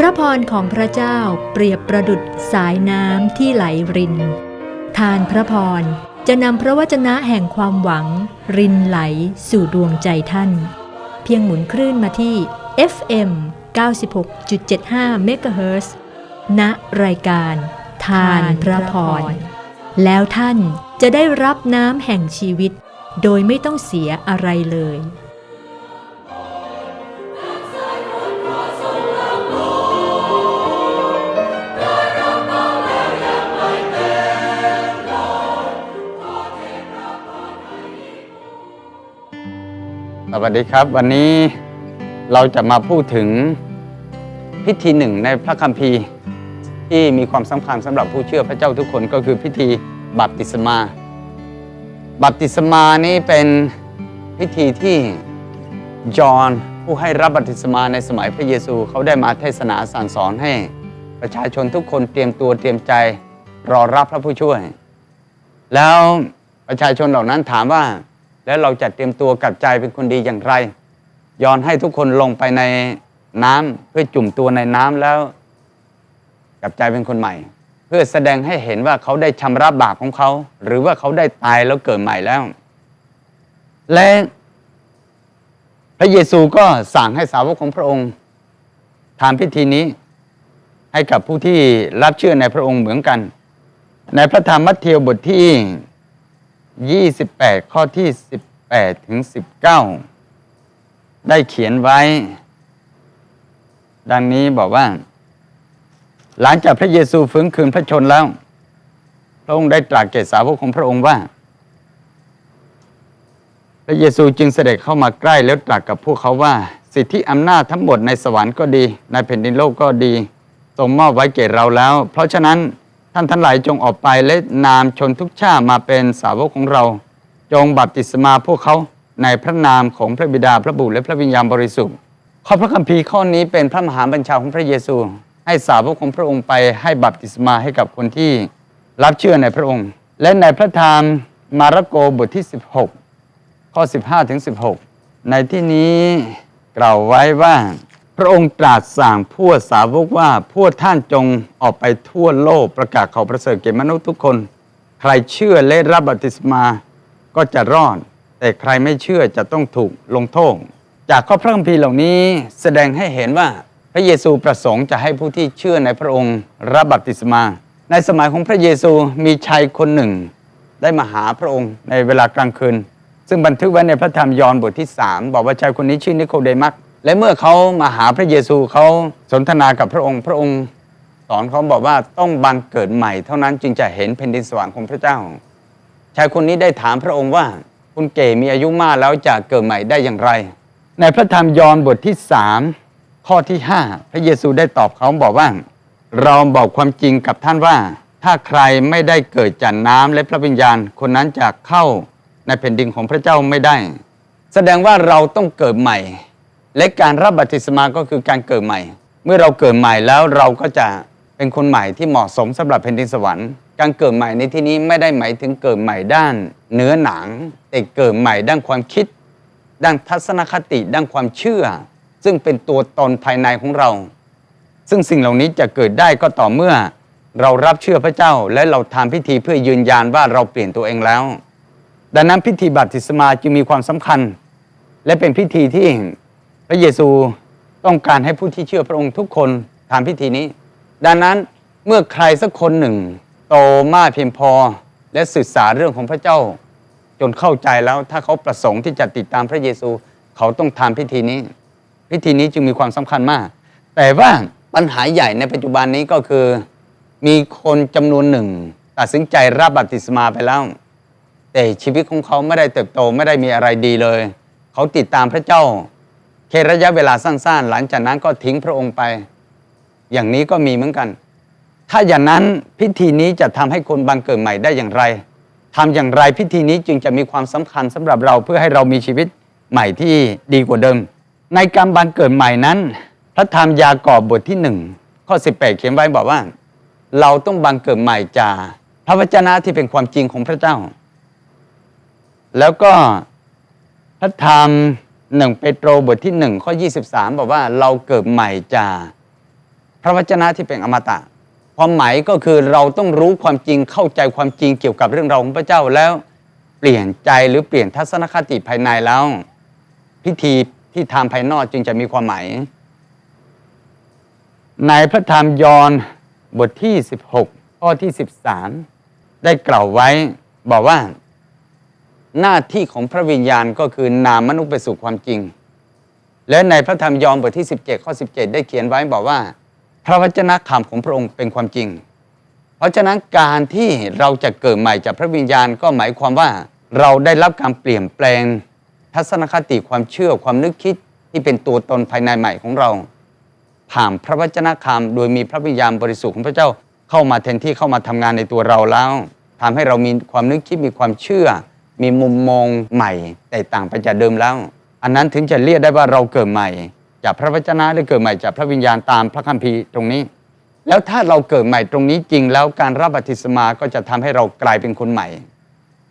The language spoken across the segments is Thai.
พระพรของพระเจ้าเปรียบประดุดสายน้ำที่ไหลริน ทานพระพรจะนำพระวจนะแห่งความหวัง รินไหลสู่ดวงใจท่าน เพียงหมุนคลื่นมาที่ FM 96.75เมกะเฮิรตซ์ณรายการ ทานพระพร แล้วท่านจะได้รับน้ำแห่งชีวิต โดยไม่ต้องเสียอะไรเลย วัสดีครับ วันนี้เราจะมาพูดถึงพิธีหนึ่งในพระคัมภีร์ที่มีความสำคัญสำหรับผู้เชื่อพระเจ้าทุกคนก็คือพิธีบัพติศมา บัพติศมานี้เป็นพิธีที่ยอห์นผู้ให้รับบัพติศมาในสมัยพระเยซูเขาได้มาเทศนาสั่งสอนให้ ประชาชนทุกคนเตรียมตัวเตรียมใจรอรับพระผู้ช่วย แล้วประชาชนเหล่านั้นถามว่า แล้วเราจะเตรียมตัวกลับใจเป็นคนดีอย่างไร ยอนให้ทุกคนลงไปในน้ำเพื่อจุ่มตัวในน้ำแล้วกลับใจเป็นคนใหม่ เพื่อแสดงให้เห็นว่าเขาได้ชำระบาปของเขา หรือว่าเขาได้ตายแล้วเกิดใหม่แล้ว และพระเยซูก็สั่งให้สาวกของพระองค์ทำพิธีนี้ ให้กับผู้ที่รับเชื่อในพระองค์เหมือนกัน ในพระธรรมมัทธิวบทที่ 28 ข้อที่ 18 ถึง 19 ได้เขียนไว้ ดังนี้บอกว่า หลังจากพระเยซูฟื้นคืนพระชนแล้ว พระองค์ได้ตรัสแก่สาวกของพระองค์ว่า พระเยซูจึงเสด็จเข้ามาใกล้แล้วตรัสกับพวกเขาว่า สิทธิอำนาจทั้งหมดในสวรรค์ก็ดี ในแผ่นดินโลกก็ดีทรงมอบไว้แก่เราแล้ว เพราะฉะนั้น ท่านทั้งหลายจงออกไปและนามชนทุกชาติมาเป็นสาวกของเรา จงบัพติศมาพวกเขาในพระนามของพระบิดาพระบุตรและพระวิญญาณบริสุทธิ์ ข้อพระคัมภีร์ข้อนี้เป็นพระมหาบัญชาของพระเยซู ให้สาวกของพระองค์ไปให้บัพติศมาให้กับคนที่รับเชื่อในพระองค์ และในพระธรรมมาระโกบทที่ 16 ข้อ 15ถึง16 ในที่นี้กล่าวไว้ว่า พระองค์ตรัสสั่งพวกสาวกว่าพวกท่านจงออกไปทั่วโลกประกาศข่าวประเสริฐแก่มนุษย์ทุกคน ใครเชื่อและรับบัพติศมาก็จะรอด แต่ใครไม่เชื่อจะต้องถูกลงโทษจากข้อพระคัมภีร์เหล่านี้แสดงให้เห็นว่าพระเยซูประสงค์จะให้ผู้ที่เชื่อในพระองค์รับบัพติศมา ในสมัยของพระเยซูมีชายคนหนึ่ง ได้มาหาพระองค์ในเวลากลางคืน ซึ่งบันทึกไว้ในพระธรรมยอห์นบทที่ 3 บอกว่าชายคนนี้ชื่อนิโคเดมัส และเมื่อเขามาหาพระเยซูเขาสนทนากับพระองค์ พระองค์สอนเขาบอกว่าต้องบังเกิดใหม่ เท่านั้นจึงจะเห็นแผ่นดินสวรรค์ของพระเจ้า ชายคนนี้ได้ถามพระองค์ว่าคุณเก๋มีอายุมากแล้วจะเกิดใหม่ได้อย่างไร ในพระธรรมยอห์นบทที่3ข้อที่5พระเยซูได้ตอบเขาบอกว่า เราบอกความจริงกับท่านว่า ถ้าใครไม่ได้เกิดจากน้ำและพระวิญญาณ คนนั้นจะเข้าในแผ่นดินของพระเจ้าไม่ได้ แสดงว่าเราต้องเกิดใหม่ และการรับบัพติศมาก็คือการเกิดใหม่ เมื่อเราเกิดใหม่แล้วเราก็จะเป็นคนใหม่ที่เหมาะสมสำหรับแผ่นดินสวรรค์ การเกิดใหม่ในที่นี้ไม่ได้หมายถึงเกิดใหม่ด้าน เนื้อหนัง แต่เกิดใหม่ด้านความคิด ด้านทัศนคติ ด้านความเชื่อ ซึ่งเป็นตัวตนภายในของเรา ซึ่งสิ่งเหล่านี้จะเกิดได้ก็ต่อเมื่อ เรารับเชื่อพระเจ้า และเราทำพิธีเพื่อยืนยันว่าเราเปลี่ยนตัวเองแล้ว ดังนั้นพิธีบัพติศมาจึงมีความสำคัญ และเป็นพิธีที่ พระเยซูต้องการให้ผู้ที่เชื่อพระองค์ทุกคนทำพิธีนี้ ดังนั้นเมื่อใครสักคนหนึ่ง โตมากเพียงพอและศึกษาเรื่องของพระเจ้า จนเข้าใจแล้วถ้าเขาประสงค์ที่จะติดตามพระเยซู เขาต้องทำพิธีนี้ พิธีนี้จึงมีความสำคัญมาก แต่ว่าปัญหาใหญ่ในปัจจุบันนี้ก็คือ มีคนจำนวนหนึ่ง ตัดสินใจรับบัพติศมาไปแล้ว แต่ชีวิตของเขาไม่ได้เติบโตไม่ได้มีอะไรดีเลย เขาติดตามพระเจ้า แค่ระยะเวลาสั้นๆ หลังจากนั้นก็ทิ้งพระองค์ไป อย่างนี้ก็มีเหมือนกัน ถ้าอย่างนั้นพิธีนี้จะทำให้คนบังเกิดใหม่ได้อย่างไรทำอย่างไรพิธีนี้จึงจะมีความสำคัญสำหรับเราเพื่อให้เรามีชีวิตใหม่ที่ดีกว่าเดิม ในการบังเกิดใหม่นั้น พระธรรมยากอบบทที่หนึ่งข้อ 18 เขียนไว้บอกว่า เราต้องบังเกิดใหม่จากพระวจนะที่เป็นความจริงของพระเจ้า แล้วก็พระธรรม หนึ่งเปโตรบทที่หนึ่งข้อ 23 บอกว่าเราเกิดใหม่จากพระวจนะที่เป็นอมตะ ความหมายก็คือเราต้องรู้ความจริงเข้าใจความจริงเกี่ยวกับเรื่องราวของพระเจ้าแล้ว เปลี่ยนใจหรือเปลี่ยนทัศนคติภายในแล้ว พิธีที่ทำภายนอกจึงจะมีความหมายในพระธรรมยอห์นบทที่ 16 ข้อที่ 13 ได้กล่าวไว้บอกว่า หน้าที่ของพระวิญญาณก็คือนำมนุษย์ไปสู่ความจริง และในพระธรรมยอห์นบทที่ 17 ข้อ 17 ได้เขียนไว้บอกว่า พระวจนะคำของพระองค์เป็นความจริง เพราะฉะนั้นการที่เราจะเกิดใหม่จากพระวิญญาณก็หมายความว่าเราได้รับการเปลี่ยนแปลง ทัศนคติความเชื่อความนึกคิดที่เป็นตัวตนภายในใหม่ของเรา ผ่านพระวจนะคำโดยมีพระวิญญาณบริสุทธิ์ของพระเจ้าเข้ามาแทนที่เข้ามาทำงานในตัวเราแล้วทำให้เรามีความนึกคิดมีความเชื่อ มีมุมมองใหม่แตกต่างไปจากเดิมแล้ว อันนั้นถึงจะเรียกได้ว่าเราเกิดใหม่ จากพระวจนะหรือเกิดใหม่จากพระวิญญาณตามพระคัมภีร์ตรงนี้ แล้วถ้าเราเกิดใหม่ตรงนี้จริงแล้วการรับบัติศมาก็จะทำให้เรากลายเป็นคนใหม่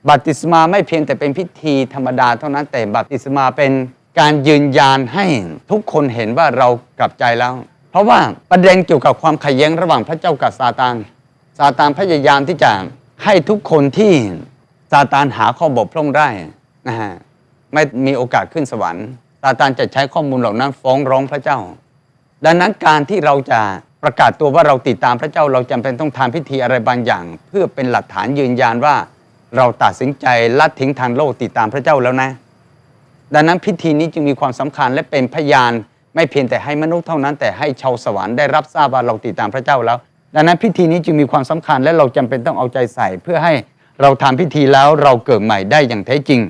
บัติศมาไม่เพียงแต่เป็นพิธีธรรมดาเท่านั้นแต่บัติศมาเป็นการยืนยันให้ทุกคนเห็นว่าเรากลับใจแล้ว เพราะว่าประเด็นเกี่ยวกับความขัดแย้งระหว่างพระเจ้ากับซาตานซาตานพยายามที่จะให้ทุกคนที่ ซาตานหาข้อบกพร่องได้นะฮะไม่มีโอกาสขึ้นสวรรค์ซาตานจะใช้ข้อมูลเหล่านั้นฟ้องร้องพระเจ้า ดังนั้นการที่เราจะประกาศตัวว่าเราติดตามพระเจ้าเราจำเป็นต้องทำพิธีอะไรบางอย่าง เพื่อเป็นหลักฐานยืนยันว่า เราตัดสินใจละทิ้งทางโลกติดตามพระเจ้าแล้วนะ ดังนั้นพิธีนี้จึงมีความสำคัญและเป็นพยานไม่เพียงแต่ให้มนุษย์เท่านั้น แต่ให้ชาวสวรรค์ได้รับทราบว่าเราติดตามพระเจ้าแล้ว ดังนั้นพิธีนี้จึงมีความสำคัญและเราจำเป็นต้องเอาใจใส่เพื่อให้ เราทำพิธีแล้วเราเกิดใหม่ได้อย่างแท้จริง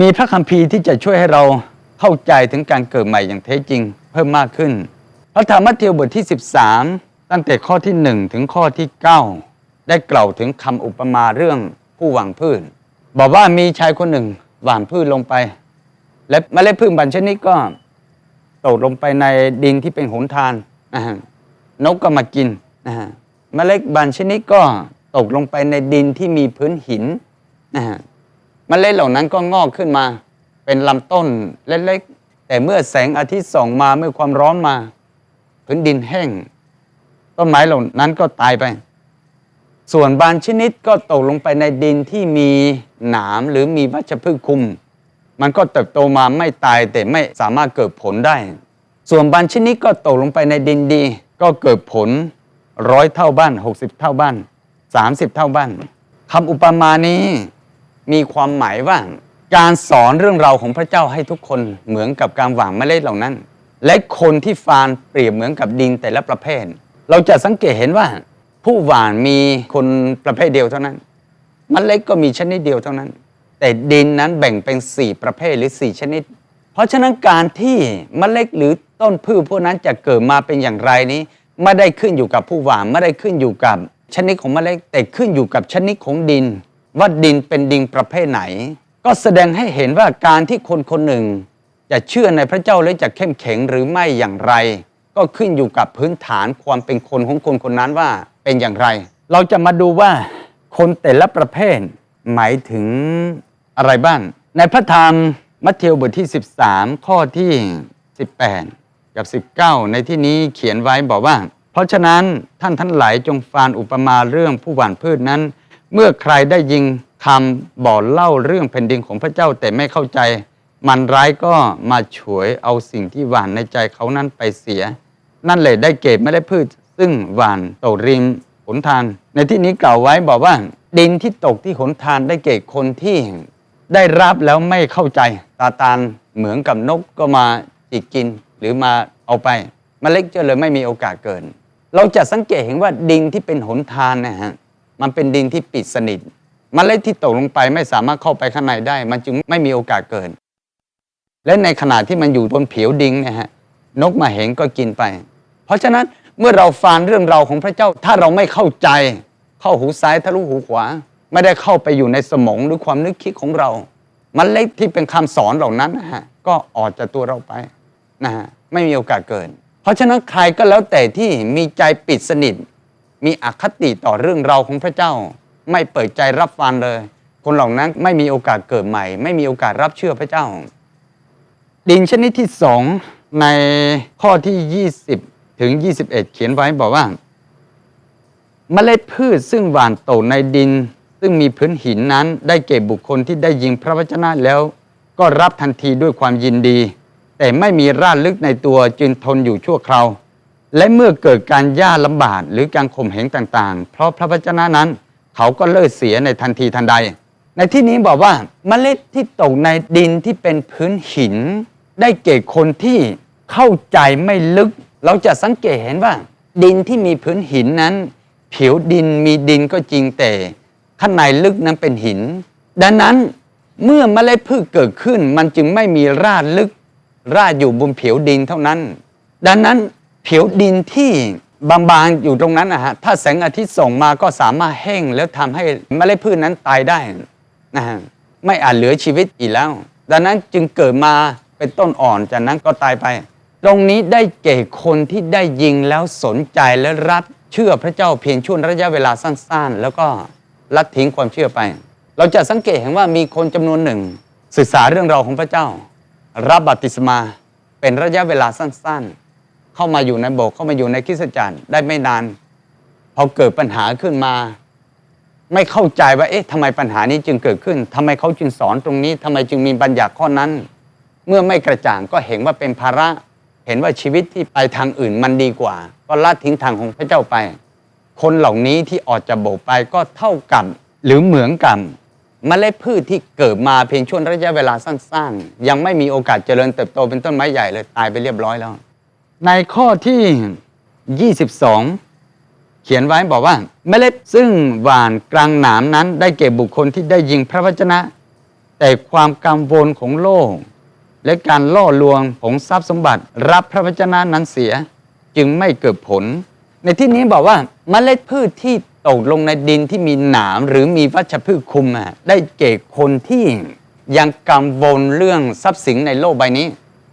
มีพระคัมภีร์ที่จะช่วยให้เราเข้าใจถึงการเกิดใหม่อย่างแท้จริง เพิ่มมากขึ้น พระธรรมมัทธิวบทที่ 13 ตั้งแต่ข้อที่ 1 ถึงข้อที่ 9 ได้กล่าวถึงคำอุปมาเรื่องผู้หว่างพืชบอกว่ามีชายคนหนึ่งหว่านพืชลงไป และเมล็ดพืชบางชนิดก็ตกลงไปในดินที่เป็นหนทานนกก็มากินเมล็ดบางชนิดก็ ตกลงไปในดินที่มีพื้นหินนะฮะมเมล็ดเหล่านั้นก็งอกขึ้นมา เป็นลำต้นเล็กๆ แต่เมื่อแสงอาทิตย์ส่องมาเมื่อความร้อนมา พื้นดินแห้ง ต้นไม้เหล่านั้นก็ตายไป ส่วนบางชนิดก็ตกลงไปในดินที่มีหนามหรือมีวัชพืชคุม มันก็เติบโตมาไม่ตายแต่ไม่สามารถเกิดผลได้ ส่วนบางชนิดก็ตกลงไปในดินดี ก็เกิดผลร้อยเท่าบ้าน 60 เท่าบ้าน 30 เท่าบ้านคำอุปมานี้มีความหมายว่า การสอนเรื่องราวของพระเจ้าให้ทุกคนเหมือนกับการหว่างเมล็ดเหล่านั้น และคนที่ฟานเปรียบเหมือนกับดินแต่ละประเภท เราจะสังเกตเห็นว่า ผู้หว่านมีคนประเภทเดียวเท่านั้นเมล็ดก็มีชนิดเดียวเท่านั้น แต่ดินนั้นแบ่งเป็น 4 ประเภทหรือ 4 ชนิด เพราะฉะนั้นการที่เมล็ดหรือต้นพืชพวกนั้นจะเกิดมาเป็นอย่างไรนี้ไม่ได้ขึ้นอยู่กับผู้หว่านไม่ได้ขึ้นอยู่กับ ชนิดของเมล็ดแต่ขึ้นอยู่กับชนิดของดิน ว่าดินเป็นดินประเภทไหน ก็แสดงให้เห็นว่าการที่คนคนหนึ่ง จะเชื่อในพระเจ้าและจะเข้มแข็งหรือไม่อย่างไร ก็ขึ้นอยู่กับพื้นฐานความเป็นคนของคนคนนั้นว่าเป็นอย่างไร เราจะมาดูว่าคนแต่ละประเภทหมายถึงอะไรบ้าง ในพระธรรมมัทธิวบทที่ 13 ข้อที่ 18 กับ 19 ในที่นี้เขียนไว้บอกว่า เพราะฉะนั้นท่านทั้งหลายจงฟานอุปมาเรื่องผู้หว่านพืชนั้น เมื่อใครได้ยิงคำบ่อเล่าเรื่องแผ่นดินของพระเจ้าแต่ไม่เข้าใจ มันร้ายก็มาฉวยเอาสิ่งที่หว่านในใจเขานั้นไปเสีย นั่นเลยได้เก็บไม่ได้พืช ซึ่งหว่านตกริมหนทานในที่นี้กล่าวไว้บอกว่า ดินที่ตกที่หนทานได้เก็บคนที่ได้รับแล้วไม่เข้าใจตาตานเหมือนกับนกก็มาจิกกินหรือมาเอาไปมเมล็ดจะเลยไม่มีโอกาสเกิน เราจะสังเกตเห็นว่าดินที่เป็นหนทานนะฮะมันเป็นดินที่ปิดสนิทมเมล็ดที่ตกลงไปไม่สามารถเข้าไปข้างในได้ มันจึงไม่มีโอกาสเกิดและในขณะที่มันอยู่บนผิวดินนะฮะนกมาเห็นก็กินไป เพราะฉะนั้นเมื่อเราฟังเรื่องราวของพระเจ้าถ้าเราไม่เข้าใจ เข้าหูซ้ายทะลุหูขวา ไม่ได้เข้าไปอยู่ในสมองหรือความนึกคิดของเรามันเล็กที่เป็นคำสอนเหล่านั้นนะฮะก็ออกจากตัวเราไปนะฮะไม่มีโอกาสเกิด เพราะฉะนั้นใครก็แล้วแต่ที่มีใจปิดสนิท มีอคติต่อเรื่องราวของพระเจ้า ไม่เปิดใจรับฟังเลย คนเหล่านั้นไม่มีโอกาสเกิดใหม่ ไม่มีโอกาสรับเชื่อพระเจ้า ดินชนิดที่สองในข้อที่ถึง 21 เขียนไว้บอกว่าเมล็ดพืชซึ่งหว่านตกในดิน ซึ่งมีพื้นหินนั้นได้เก็บบุคคลที่ได้ยิงพระวจนะแล้ว ก็รับทันทีด้วยความยินดี แต่ไม่มีรากลึกในตัวจึงทนอยู่ชั่วคราวและเมื่อเกิดการย่าลำบากหรือการข่มเหงต่างๆ เพราะพระวจนะนั้น เขาก็เลิกเสียในทันทีทันใด ในที่นี้บอกว่าเมล็ดที่ตกในดินที่เป็นพื้นหิน ได้เก่คนที่เข้าใจไม่ลึก เราจะสังเกตเห็นว่า ดินที่มีพื้นหินนั้น ผิวดินมีดินก็จริงแต่ ข้างในลึกนั้นเป็นหิน ดังนั้นเมื่อเมล็ดพืชเกิดขึ้นมันจึงไม่มีรากลึก รากอยู่บนผิวดินเท่านั้น ดังนั้นผิวดินที่บางๆอยู่ตรงนั้นนะฮะถ้าแสงอาทิตย์ส่งมาก็สามารถแห้งแล้วทำให้เมล็ดพืชนั้นตายได้นะฮะไม่อาจเหลือชีวิตอีกแล้ว ดังนั้นจึงเกิดมาเป็นต้นอ่อนจากนั้นก็ตายไป ตรงนี้ได้เก่คนที่ได้ยิงแล้วสนใจและรับเชื่อพระเจ้าเพียงช่วงระยะเวลาสั้นๆ แล้วก็ละทิ้งความเชื่อไป เราจะสังเกตเห็นว่ามีคนจำนวนหนึ่งศึกษาเรื่องราวของพระเจ้า รับบัพติศมาเป็นระยะเวลาสั้นๆ เข้ามาอยู่ในโบสถ์เข้ามาอยู่ในคริสตจักรได้ไม่นานพอเกิดปัญหาขึ้นมา ไม่เข้าใจว่าเอ๊ะทำไมปัญหานี้จึงเกิดขึ้นทำไมเขาจึงสอนตรงนี้ทำไมจึงมีบัญญัติข้อนั้น เมื่อไม่กระจ่างก็เห็นว่าเป็นภาระ เห็นว่าชีวิตที่ไปทางอื่นมันดีกว่า ก็ละทิ้งทางของพระเจ้าไป คนเหล่านี้ที่ออกจากโบสถ์ไปก็เท่ากับหรือเหมือนกัน บเมล็ดพืชที่เกิดมาเพียงช่วงระยะเวลาสั้นๆ ยังไม่มีโอกาสเจริญเติบโตเป็นต้นไม้ใหญ่เลยตายไปเรียบร้อยแล้ว ในข้อที่ 22 เขียนไว้บอกว่า เมล็ดซึ่งหวานกลางหนามนั้น ได้เก็บบุคคลที่ได้ยิงพระวจนะ แต่ความกังวลของโลก และการล่อลวงของทรัพย์สมบัติ รับพระวจนะนั้นเสียจึงไม่เกิดผล ในที่นี้บอกว่าเมล็ดพืชที่ ตกลงในดินที่มีหนามหรือมีวัชพืชคุมอะได้เก่คนที่ยังกังวลเรื่องทรัพย์สินในโลกใบนี้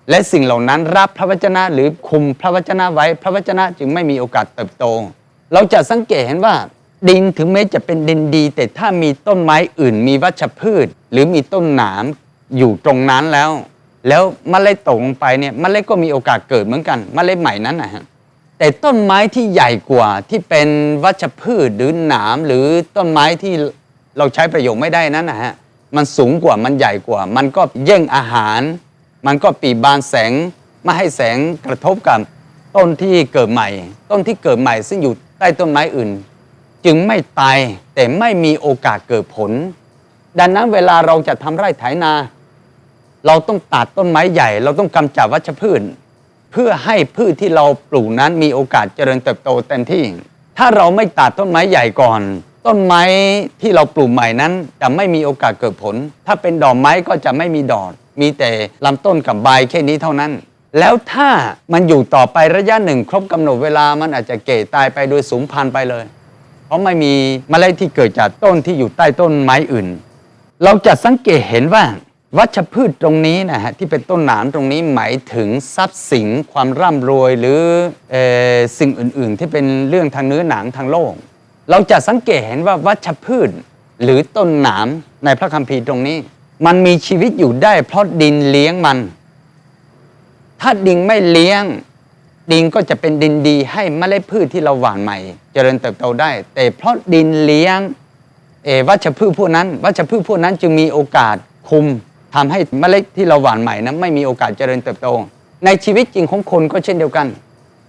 และสิ่งเหล่านั้นรับพระวจนะหรือคุมพระวจนะไว้ พระวจนะจึงไม่มีโอกาสเติบโต เราจะสังเกตเห็นว่า ดินถึงแม้จะเป็นดินดี แต่ถ้ามีต้นไม้อื่น มีวัชพืช หรือมีต้นหนามอยู่ตรงนั้นแล้ว แล้วเมล็ดตกลงไปเนี่ยเมล็ดก็มีโอกาสเกิดเหมือนกันเมล็ดใหม่นั้นนะฮะ แต่ต้นไม้ที่ใหญ่กว่าที่เป็นวัชพืชหรือหนามหรือต้นไม้ที่เราใช้ประโยชน์ไม่ได้นั้นนะฮะมันสูงกว่ามันใหญ่กว่า มันก็แย่งอาหาร มันก็ปีบานแสงไม่ให้แสงกระทบกับต้นที่เกิดใหม่ ต้นที่เกิดใหม่ ซึ่งอยู่ใต้ต้นไม้อื่น จึงไม่ตายแต่ไม่มีโอกาสเกิดผล ดังนั้นเวลาเราจะทำไร่ไถนา เราต้องตัดต้นไม้ใหญ่ เราต้องกำจัดวัชพืช เพื่อให้พืชที่เราปลูกนั้นมีโอกาสเจริญเติบโตเต็มที่ ถ้าเราไม่ตัดต้นไม้ใหญ่ก่อน ต้นไม้ที่เราปลูกใหม่นั้น จะไม่มีโอกาสเกิดผล ถ้าเป็นดอกไม้ก็จะไม่มีดอก มีแต่ลำต้นกับใบแค่นี้เท่านั้น แล้วถ้ามันอยู่ต่อไประยะหนึ่ง ครบกำหนดเวลามันอาจจะเก่ตายไปโดยสูญพันธุ์ไปเลย เพราะไม่มีเมล็ดที่เกิดจากต้นที่อยู่ใต้ต้นไม้อื่น เราจะสังเกตเห็นว่า วัชพืชตรงนี้นะฮะที่เป็นต้นหนามตรงนี้หมายถึงทรัพย์สินความร่ำรวยหรือออสิ่งอื่นๆ ที่เป็นเรื่องทางเนื้อหนังทางโลก เราจะสังเกตเห็นว่าวัชพืชหรือต้นหนามในพระคัมภีร์ตรงนี้ มันมีชีวิตอยู่ได้เพราะดินเลี้ยงมัน ถ้าดินไม่เลี้ยง ดินก็จะเป็นดินดีให้เมล็ดพืชที่เราหว่านใหม่ เจริญเติบโตได้ แต่เพราะดินเลี้ยงวัชพืชพวกนั้น วัชพืชพวกนั้นจึงมีโอกาสคุม ทำให้เมล็ดที่เราหว่านใหม่นั้นไม่มีโอกาสเจริญเติบโต ในชีวิตจริงของคนก็เช่นเดียวกัน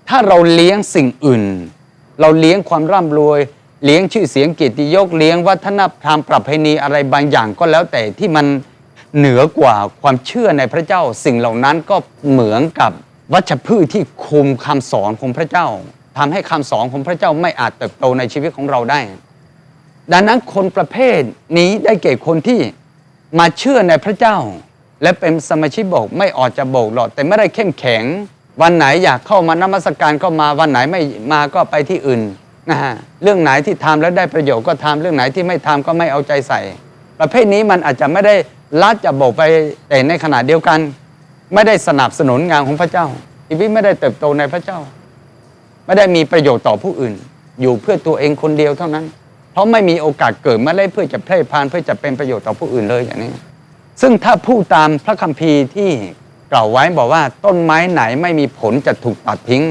ถ้าเราเลี้ยงสิ่งอื่น เราเลี้ยงความร่ำรวย เลี้ยงชื่อเสียงเกียรติยศเลี้ยงวัฒนธรรมประเพณีอะไรบางอย่างก็แล้วแต่ที่มันเหนือกว่าความเชื่อในพระเจ้า สิ่งเหล่านั้นก็เหมือนกับวัชพืชที่คุมคำสอนของพระเจ้าทำให้คำสอนของพระเจ้าไม่อาจเติบโตในชีวิตของเราได้ ดังนั้นคนประเภทนี้ได้แก่คนที่ มาเชื่อในพระเจ้า และเป็นสมาชิกโบสถ์ไม่ออกจะโบสถ์หรอกแต่ไม่ได้เข้มแข็ง วันไหนอยากเข้ามานมัสการก็มาวันไหนไม่มาก็ไปที่อื่นนะฮะเรื่องไหนที่ทำแล้วได้ประโยชน์ก็ทำเรื่องไหนที่ไม่ทำก็ไม่เอาใจใส่ ประเภทนี้มันอาจจะไม่ได้ละจะโบสถ์ไปแต่ในขณะเดียวกัน ไม่ได้สนับสนุนงานของพระเจ้าชีวิตไม่ได้เติบโตในพระเจ้า ไม่ได้มีประโยชน์ต่อผู้อื่น อยู่เพื่อตัวเองคนเดียวเท่านั้น เพราะไม่มีโอกาสเกิดมาได้เพื่อจะแพร่พานเพื่อจะเป็นประโยชน์ต่อผู้อื่นเลยอย่างนี้ ซึ่งถ้าพูดตามพระคัมภีร์ที่กล่าวไว้บอกว่าต้นไม้ไหนไม่มีผลจะถูกตัดทิ้ง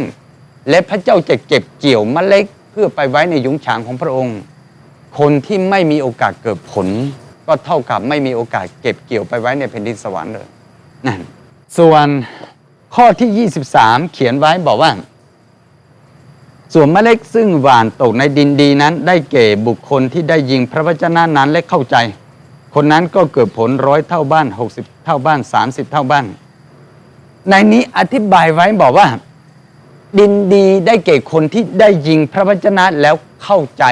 และพระเจ้าจะเก็บเกี่ยวเมล็ดเพื่อไปไว้ในยุ้งฉางของพระองค์ คนที่ไม่มีโอกาสเกิดผล ก็เท่ากับไม่มีโอกาสเก็บเกี่ยวไปไว้ในแผ่นดินสวรรค์เลยนั่นส่วนข้อที่ 23 เขียนไว้บอกว่า ส่วนเมล็ดซึ่งหวานตกในดินดีนั้น ได้แก่บุคคลที่ได้ยิงพระวจนะนั้นและเข้าใจ คนนั้นก็เกิดผลร้อยเท่าบ้าน 60 เท่าบ้าน 30 เท่าบ้าน ในนี้อธิบายไว้บอกว่า ดินดีได้แก่คนที่ได้ยิงพระวจนะแล้วเข้าใจ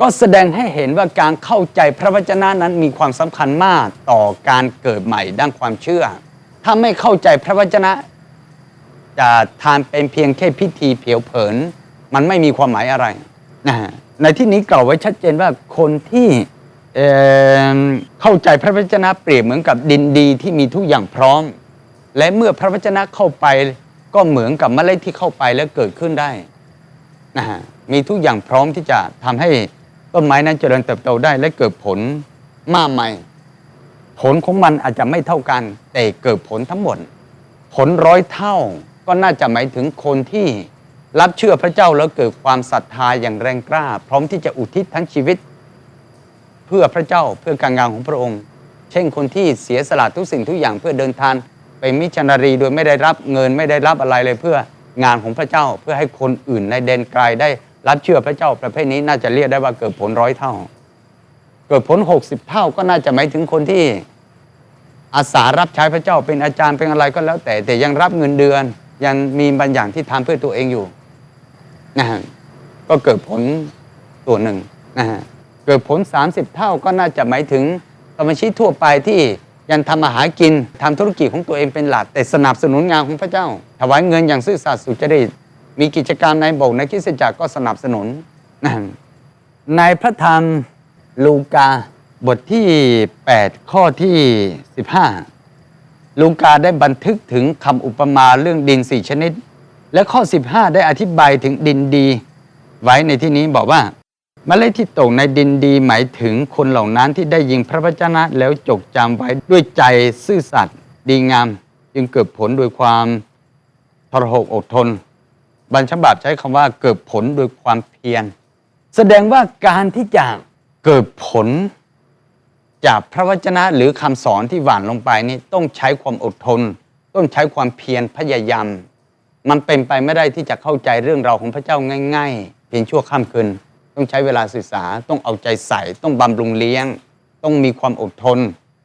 ก็แสดงให้เห็นว่าการเข้าใจพระวจนะนั้นมีความสำคัญมากต่อการเกิดใหม่ด้านความเชื่อ ถ้าไม่เข้าใจพระวจนะ จะทานเป็นเพียงแค่พิธีเผียวเผิน มันไม่มีความหมายอะไรนะในที่นี้กล่าวไว้ชัดเจนว่าคนที่เเข้าใจพระวจนะเปรียบเหมือนกับดินดีที่มีทุกอย่างพร้อม และเมื่อพระวจนะเข้าไปก็เหมือนกับเมล็ดที่เข้าไปแล้วเกิดขึ้นได้นะฮะมีทุกอย่างพร้อมที่จะทำให้ต้นไม้นั้นเจริญเติบโตได้และเกิดผลมากมายผลของมันอาจจะไม่เท่ากัน แต่เกิดผลทั้งหมด ผลร้อยเท่าก็น่าจะหมายถึงคนที่ รับเชื่อพระเจ้าแล้วเกิดความศรัทธาอย่างแรงกล้า พร้อมที่จะอุทิศทั้งชีวิต เพื่อพระเจ้าเพื่อการงานของพระองค์ เช่นคนที่เสียสละทุกสิ่งทุกอย่างเพื่อเดินทางไปมิชชันนารีโดยไม่ได้รับเงินไม่ได้รับอะไรเลยเพื่องานของพระเจ้าเพื่อให้คนอื่นในแดนไกลได้รับเชื่อพระเจ้าประเภทนี้น่าจะเรียกได้ว่าเกิดผลร้อยเท่า เกิดผล 60 เท่าก็น่าจะหมายถึงคนที่อาสารับใช้พระเจ้าเป็นอาจารย์เป็นอะไรก็แล้วแต่แต่ยังรับเงินเดือน ยังมีบางอย่างที่ทำเพื่อตัวเองอยู่ นะฮะก็เกิดผลตัวหนึ่งนะฮะเกิดผล 30 เท่าก็น่าจะหมายถึงสมาชิกทั่วไปที่ยังทำมาหากินทำธุรกิจของตัวเองเป็นหลัก แต่สนับสนุนงานของพระเจ้า ถวายเงินอย่างซื่อสัตย์สุจริตมีกิจการในโบสถ์ในคริสตจักรก็สนับสนุนนะฮะในพระธรรมลูกาบทที่ 8 ข้อที่ 15 ลูกาได้บันทึกถึงคำอุปมาเรื่องดินสี่ชนิด และข้อ 15 ได้อธิบายถึงดินดี ไว้ในที่นี้บอกว่าเมล็ดที่ตกในดินดีหมายถึงคนเหล่านั้นที่ได้ยิงพระวจนะแล้วจดจำไว้ด้วยใจซื่อสัตย์ดีงาม จึงเกิดผลโดยความทรหกอดทน บรรชบับใช้คำว่าเกิดผลโดยความเพียร แสดงว่าการที่จะเกิดผลจากพระวจนะหรือคำสอนที่หว่านลงไปนี่ต้องใช้ความอดทน ต้องใช้ความเพียรพยายาม มันเป็นไปไม่ได้ที่จะเข้าใจเรื่องราวของพระเจ้าง่าย ๆ เพียงชั่วข้ามคืนต้องใช้เวลาศึกษาต้องเอาใจใส่ ต้องบำรุงเลี้ยง ต้องมีความอดทน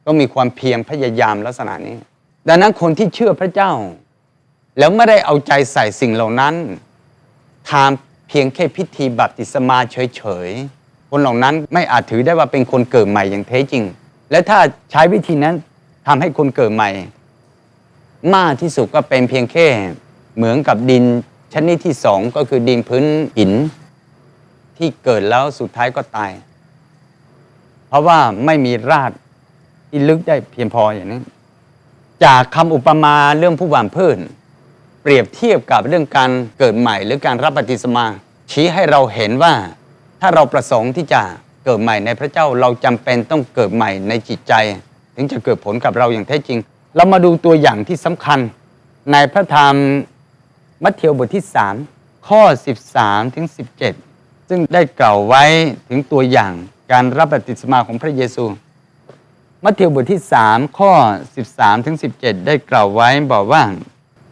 ต้องมีความเพียรพยายามลักษณะนี้ ดังนั้นคนที่เชื่อพระเจ้า แล้วไม่ได้เอาใจใส่สิ่งเหล่านั้นทำเพียงแค่พิธีบัพติศมาเฉยๆคนเหล่านั้นไม่อาจถือได้ว่าเป็นคนเกิดใหม่อย่างแท้จริง และถ้าใช้วิธีนั้นทำให้คนเกิดใหม่ มากที่สุดก็เป็นเพียงแค่ เหมือนกับดินชนิดที่สองก็คือดินพื้นหิน ที่เกิดแล้วสุดท้ายก็ตาย เพราะว่าไม่มีรากที่ลึกได้เพียงพออย่างนี้จากคำอุปมาเรื่องผู้หว่านพืชเปรียบเทียบกับเรื่องการเกิดใหม่ หรือการรับปฏิสมา ชี้ให้เราเห็นว่า ถ้าเราประสงค์ที่จะเกิดใหม่ในพระเจ้าเราจำเป็นต้องเกิดใหม่ในจิตใจ ถึงจะเกิดผลกับเราอย่างแท้จริง เรามาดูตัวอย่างที่สำคัญ ในพระธรรม มัทธิวบทที่ 3 ข้อ 13 ถึง 17 ซึ่งได้กล่าวไว้ถึงตัวอย่างการรับบัพติศมาของพระเยซู มัทธิวบทที่ 3 ข้อ 13 ถึง 17 ได้กล่าวไว้บอกว่า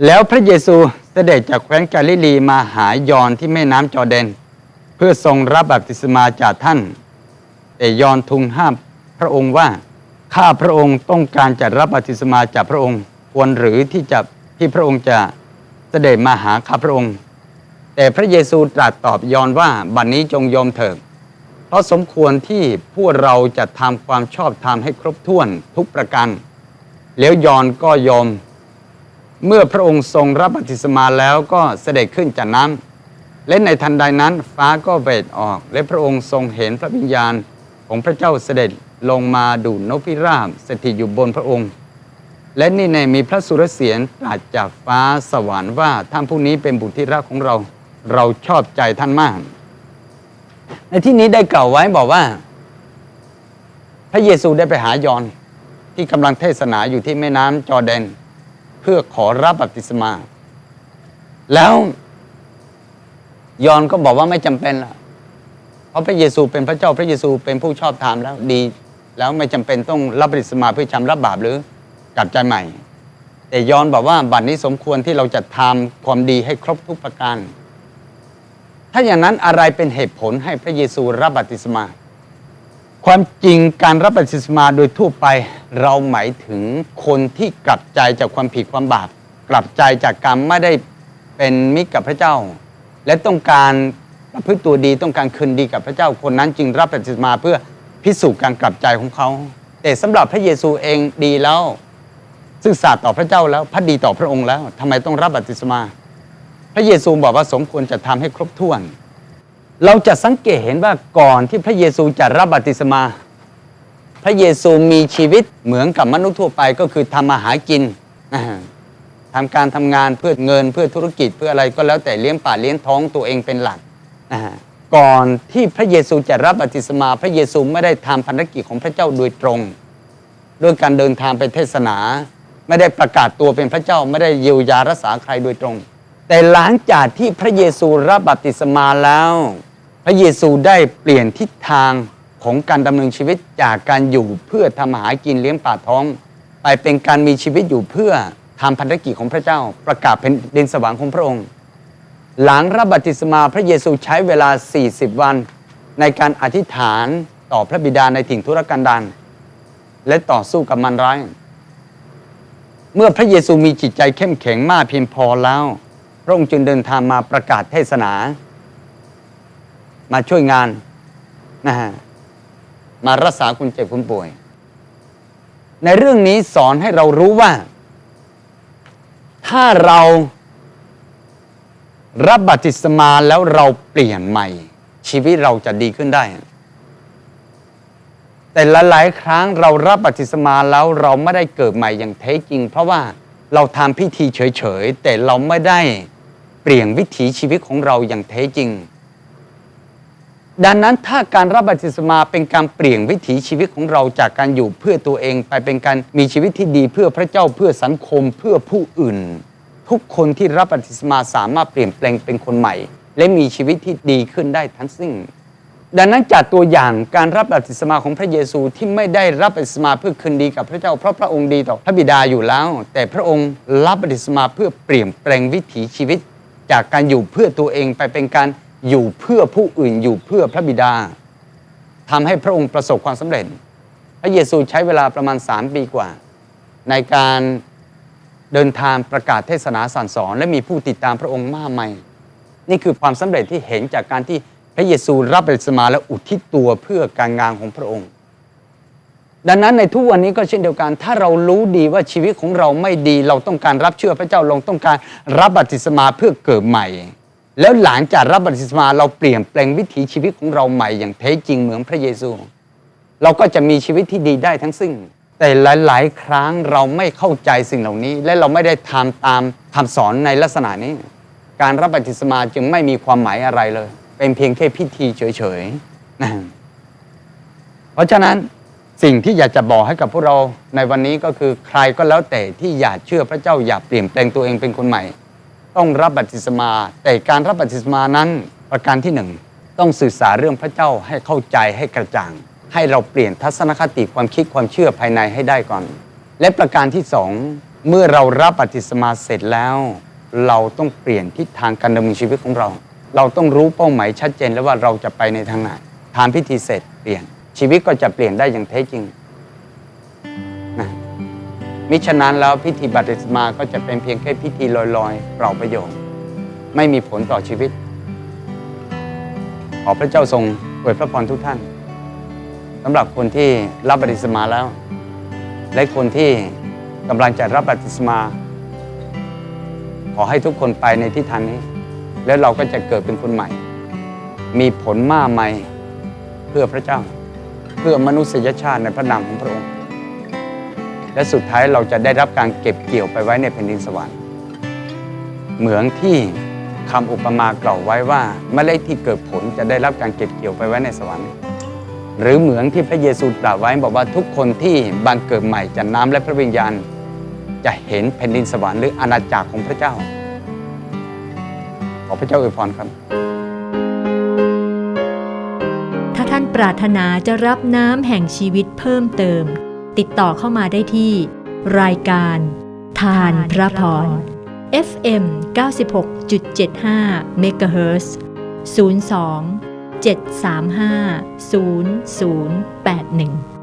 แล้วพระเยซูเสด็จจากแคว้นกาลิลีมาหายอนที่แม่น้ำจอแดน เพื่อทรงรับบัพติศมาจากท่าน แต่ยอนทูลห้ามพระองค์ว่าข้าพระองค์ต้องการจะรับบัพติศมาจากพระองค์ ควรหรือที่จะที่พระองค์จะ ด็จมาหาข้าพระองค์ แต่พระเยซูตรัสตอบยอนว่าบัดนนี้จงยอมเถิดเพราะสมควรที่พวกเราจะทำความชอบธรรมให้ครบถ้วนทุกประการแล้วยอนก็ยอม เมื่อพระองค์ทรงรับบัติศมาแล้วก็เสด็จขึ้นจากน้ำและในทันใดนั้นฟ้าก็เวทออก และพระองค์ทรงเห็นพระวิญญาณของพระเจ้าเสด็จลงมาดูนกพิราบสถิตอยู่บนพระองค์ และนี่ในมีพระสุรเสียงตรัสจากฟ้าสวรรค์ว่าท่านผู้นี้เป็นบุตรที่รักของเรา เราชอบใจท่านมาก ในที่นี้ได้กล่าวไว้บอกว่า พระเยซูได้ไปหายอนที่กำลังเทศนาอยู่ที่แม่น้ำจอแดน เพื่อขอรับบัพติศมา แล้วยอนก็บอกว่าไม่จำเป็นละเพราะพระเยซูเป็นพระเจ้าพระเยซูเป็นผู้ชอบธรรมแล้วดี แล้วไม่จำเป็นต้องรับบัพติศมาเพื่อชำระบาปหรือ กลับใจใหม่ แต่ย้อนบอกว่าบัดนี้สมควรที่เราจะทำความดีให้ครบทุกประการ ถ้าอย่างนั้นอะไรเป็นเหตุผลให้พระเยซูรับบัพติศมา ความจริงการรับบัพติศมาโดยทั่วไปเราหมายถึงคนที่กลับใจจากความผิดความบาปกลับใจจากการไม่ได้เป็นมิตรกับพระเจ้า และต้องการประพฤติตัวดีต้องการคืนดีกับพระเจ้าคนนั้นจึงรับบัพติศมาเพื่อพิสูจน์การกลับใจของเขา แต่สำหรับพระเยซูเองดีแล้ว ซึ่งศาสตร์ต่อพระเจ้าแล้วพระดีต่อพระองค์แล้วทำไมต้องรับบัติศมา พระเยซูบอกว่าสมควรจะทำให้ครบถ้วน เราจะสังเกตเห็นว่าก่อนที่พระเยซูจะรับบัติศมา พระเยซูมีชีวิตเหมือนกับมนุษย์ทั่วไปก็คือทำมาหากินทำการทำงานเพื่อเงินเพื่อธุรกิจเพื่ออะไรก็แล้วแต่เลี้ยงป่าเลี้ยงท้องตัวเองเป็นหลักก่อนที่พระเยซูจะรับบัติศมา พระเยซูไม่ได้ทำภารกิจของพระเจ้าโดยตรง ด้วยการเดินทางไปเทศนา ไม่ได้ประกาศตัวเป็นพระเจ้าไม่ได้เยียวยารักษาใครโดยตรง แต่หลังจากที่พระเยซูรับบัพติศมาแล้ว พระเยซูได้เปลี่ยนทิศทางของการดำเนินชีวิตจากการอยู่เพื่อทำมาหากินเลี้ยงปากท้อง ไปเป็นการมีชีวิตอยู่เพื่อทำภารกิจของพระเจ้า ประกาศเป็นดินสว่างของพระองค์ หลังรับบัพติศมาพระเยซูใช้เวลา 40 วัน ในการอธิษฐานต่อพระบิดาในถิ่นทุรกันดารและต่อสู้กับมันร้าย เมื่อพระเยซูมีจิตใจเข้มแข็งมากเพียงพอแล้ว พระองค์จึงเดินทางมาประกาศเทศนา มาช่วยงานนะฮะมารักษาคนเจ็บคนป่วย ในเรื่องนี้สอนให้เรารู้ว่า ถ้าเรารับบัติศมาแล้วเราเปลี่ยนใหม่ ชีวิตเราจะดีขึ้นได้ แต่หลายๆครั้งเรารับบัพติศมาแล้วเราไม่ได้เกิดใหม่อย่างแท้จริง เพราะว่าเราทำพิธีเฉยๆ แต่เราไม่ได้เปลี่ยนวิถีชีวิตของเราอย่างแท้จริง ดังนั้นถ้าการรับบัพติศมาเป็นการเปลี่ยนวิถีชีวิตของเราจากการอยู่เพื่อตัวเองไปเป็นการมีชีวิตที่ดีเพื่อพระเจ้าเพื่อสังคมเพื่อผู้อื่น ทุกคนที่รับบัพติศมาสามารถเปลี่ยนแปลงเป็นคนใหม่ และมีชีวิตที่ดีขึ้นได้ทั้งสิ้น ดังนั้นจากตัวอย่างการรับบัพติศมาของพระเยซูที่ไม่ได้รับบัพติศมาเพื่อคืนดีกับพระเจ้าเพราะพระองค์ดีต่อพระบิดาอยู่แล้ว แต่พระองค์รับบัพติศมาเพื่อเปลี่ยนแปลงวิถีชีวิต จากการอยู่เพื่อตัวเองไปเป็นการอยู่เพื่อผู้อื่นอยู่เพื่อพระบิดาทำให้พระองค์ประสบความสำเร็จ พระเยซูใช้เวลาประมาณ 3 ปีกว่า ในการเดินทางประกาศเทศนาสั่งสอน และมีผู้ติดตามพระองค์มากมายนี่คือความสำเร็จที่เห็นจากการที่ พระเยซูรับบัพติศมาและอุทิศตัวเพื่อการงานของพระองค์ ดังนั้นในทุกวันนี้ก็เช่นเดียวกัน ถ้าเรารู้ดีว่าชีวิตของเราไม่ดี เราต้องการรับเชื่อพระเจ้าเราต้องการรับบัพติศมาเพื่อเกิดใหม่ แล้วหลังจากรับบัพติศมาเราเปลี่ยนแปลงวิถีชีวิตของเราใหม่อย่างแท้จริงเหมือนพระเยซู เราก็จะมีชีวิตที่ดีได้ทั้งสิ้นแต่หลาย ๆ ครั้งเราไม่เข้าใจสิ่งเหล่านี้ และเราไม่ได้ทำตามคำสอนในลักษณะนี้ การรับบัพติศมาจึงไม่มีความหมายอะไรเลย เป็นเพียงแค่พิธีเฉยๆนะเพราะฉะนั้นสิ่งที่อยากจะบอกให้กับพวกเราในวันนี้ก็คือใครก็แล้วแต่ที่อยากเชื่อพระเจ้าอยากเปลี่ยนแปลงตัวเองเป็นคนใหม่ ต้องรับบัพติศมา แต่การรับบัพติศมานั้นประการที่หนึ่งต้องสื่อสารเรื่องพระเจ้าให้เข้าใจให้กระจ่าง ให้เราเปลี่ยนทัศนคติความคิดความเชื่อภายในให้ได้ก่อน และประการที่สองเมื่อเรารับบัพติศมาเสร็จแล้ว เราต้องเปลี่ยนทิศทางการดำเนินชีวิตของเรา เราต้องรู้เป้าหมายชัดเจนแล้วว่าเราจะไปในทางไหนทำพิธีเสร็จเปลี่ยน ชีวิตก็จะเปลี่ยนได้อย่างแท้จริงนะมิฉะนั้นแล้วพิธีบัติศมาก็จะเป็นเพียงแค่พิธีลอยๆเปล่าประโยชน์ ไม่มีผลต่อชีวิต ขอพระเจ้าทรงอวยพระพรทุกท่านสำหรับคนที่รับบัติศมาแล้ว และคนที่กำลังจะรับบัติศมา ขอให้ทุกคนไปในทิศทางนี้ แล้วเราก็จะเกิดเป็นคนใหม่ มีผลมากมายเพื่อพระเจ้า เพื่อมนุษยชาติในพระนามของพระองค์ และสุดท้ายเราจะได้รับการเก็บเกี่ยวไปไว้ในแผ่นดินสวรรค์ เหมือนที่คำอุปมากล่าวไว้ว่าเมล็ดที่เกิดผลจะได้รับการเก็บเกี่ยวไปไว้ในสวรรค์ หรือเหมือนที่พระเยซูตรัสไว้บอกว่าทุกคนที่บังเกิดใหม่จากน้ำและพระวิญญาณ จะเห็นแผ่นดินสวรรค์หรืออาณาจักรของพระเจ้า ขอพระเจ้าอวยพรครับ ถ้าท่านปรารถนาจะรับน้ำแห่งชีวิตเพิ่มเติม ติดต่อเข้ามาได้ที่ รายการ ทานพระพร FM 96.75เมกะเฮิ MHz 02 735 0081